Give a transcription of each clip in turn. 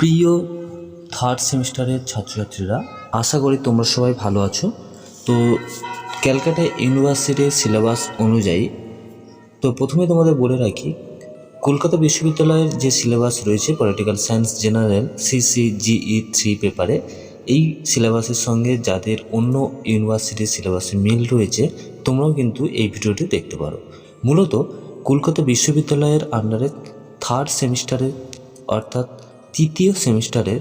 প্রিয় থার্ড সেমিস্টারের ছাত্রছাত্রীরা, আশা করি তোমরা সবাই ভালো আছো। তো ক্যালকাটা ইউনিভার্সিটির সিলেবাস অনুযায়ী, তো প্রথমে তোমাদের বলে রাখি, কলকাতা বিশ্ববিদ্যালয়ের যে সিলেবাস রয়েছে political science general CCGE three পেপারে এই সিলেবাসের সঙ্গে যাদের অন্য ইউনিভার্সিটির সিলেবাসে মিল রয়েছে, তোমরাও কিন্তু এই ভিডিওটি দেখতে পারো। মূলত কলকাতা বিশ্ববিদ্যালয়ের আন্ডারে থার্ড সেমিস্টারের অর্থাৎ তৃতীয় সেমিস্টারের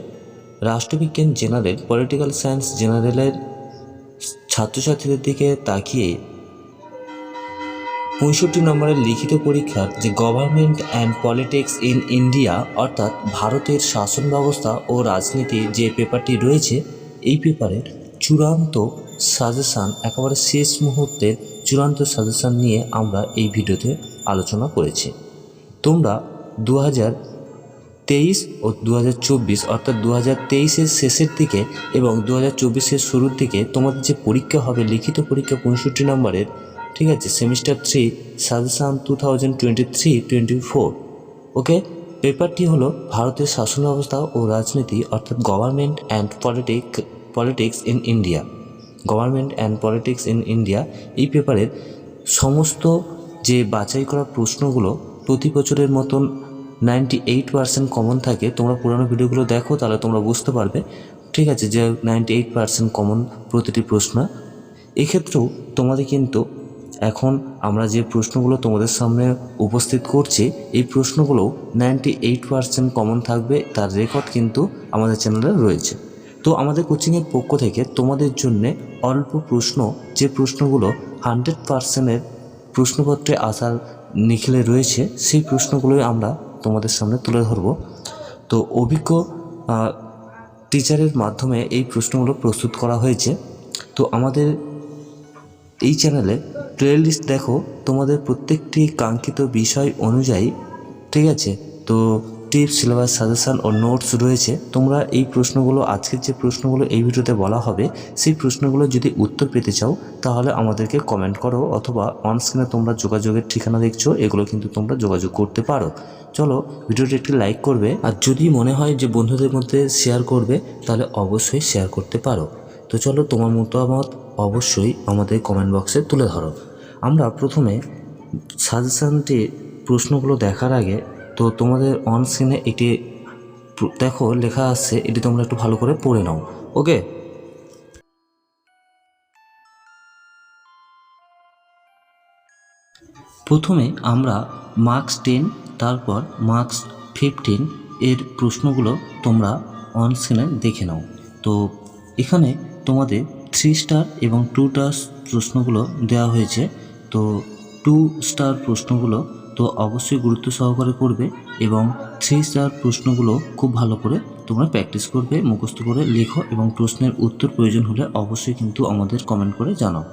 রাষ্ট্রবিজ্ঞান জেনারেল, পলিটিক্যাল সায়েন্স জেনারেলের ছাত্রছাত্রীদের দিকে তাকিয়ে পঁয়ষট্টি নম্বরের লিখিত পরীক্ষার যে government and politics in India অর্থাৎ ভারতের শাসন ব্যবস্থা ও রাজনীতি যে পেপারটি রয়েছে, এই পেপারের চূড়ান্ত সাজেশান একেবারে শেষ মুহূর্তের চূড়ান্ত সাজেশান নিয়ে আমরা এই ভিডিওতে আলোচনা করেছি। তোমরা দু হাজার তেইশ ও দু হাজার চব্বিশ, অর্থাৎ দু হাজার তেইশের শেষের দিকে এবং দু হাজার চব্বিশের শুরুর দিকে তোমাদের যে পরীক্ষা হবে, লিখিত পরীক্ষা পঁয়ষট্টি নম্বরের, ঠিক আছে? Semester three suggestion two thousand twenty three twenty four okay পেপারটি হলো ভারতের শাসন ব্যবস্থা ও রাজনীতি, অর্থাৎ government and politic politics in India government and politics in India এই পেপারের সমস্ত যে বাছাই করা প্রশ্নগুলো প্রতি বছরের মতন নাইনটি এইট পার্সেন্ট কমন থাকে। তোমরা পুরোনো ভিডিওগুলো দেখো, তাহলে তোমরা বুঝতে পারবে। ঠিক আছে, যে নাইনটি এইট পার্সেন্ট কমন প্রতিটি প্রশ্ন। এক্ষেত্রেও তোমাদের কিন্তু এখন আমরা যে প্রশ্নগুলো তোমাদের সামনে উপস্থিত করছি, এই প্রশ্নগুলো নাইনটি এইট পার্সেন্ট কমন থাকবে, তার রেকর্ড কিন্তু আমাদের চ্যানেলে রয়েছে। তো আমাদের কোচিংয়ের পক্ষ থেকে তোমাদের জন্য অল্প প্রশ্ন, যে প্রশ্নগুলো হান্ড্রেড পার্সেন্টের প্রশ্নপত্রে আসার নিখিলে রয়েছে, সেই প্রশ্নগুলোই আমরা তোমাদের সামনে তুলে ধরব। তো অভিজ্ঞ টিচারের মাধ্যমে এই প্রশ্নগুলো প্রস্তুত করা হয়েছে। তো আমাদের এই চ্যানেলে প্লেলিস্ট দেখো, তোমাদের প্রত্যেকটি কাঙ্ক্ষিত বিষয় অনুযায়ী, ঠিক আছে? তো টিপস, সিলেবাস, সাজেশান ও নোটস রয়েছে। তোমরা এই প্রশ্নগুলো, আজকের যে প্রশ্নগুলো এই ভিডিওতে বলা হবে, সেই প্রশ্নগুলো যদি উত্তর পেতে চাও, তাহলে আমাদেরকে কমেন্ট করো অথবা অন স্ক্রিনে তোমরা যোগাযোগের ঠিকানা দেখছ, এগুলো কিন্তু তোমরা যোগাযোগ করতে পারো। চলো, ভিডিওটি একটি লাইক করবে, আর যদি মনে হয় যে বন্ধুদের মধ্যে শেয়ার করবে, তাহলে অবশ্যই শেয়ার করতে পারো। তো চলো, তোমার মতামত অবশ্যই আমাদের কমেন্ট বক্সে তুলে ধরো। আমরা প্রথমে সাজেশানটি, প্রশ্নগুলো দেখার আগে তো তোমাদের অন স্ক্রিনে এটি দেখো, লেখা আছে, এটি তোমরা একটু ভালো করে পড়ে নাও, ওকে? প্রথমে আমরা মার্কস টেন তারপর মার্কস ফিফটিন এর প্রশ্নগুলো তোমরা অন স্ক্রিনে দেখে নাও। তো এখানে তোমাদের থ্রি স্টার এবং টু স্টার প্রশ্নগুলো দেওয়া হয়েছে। তো টু স্টার প্রশ্নগুলো তো অবশ্যই গুরুত্ব সহকারে করবে এবং থ্রি স্টার প্রশ্নগুলো খুব ভালো করে তোমরা প্র্যাকটিস করবে, মুখস্থ করে লেখো এবং প্রশ্নের উত্তর প্রয়োজন হলে অবশ্যই কিন্তু আমাদের কমেন্ট করে জানাও।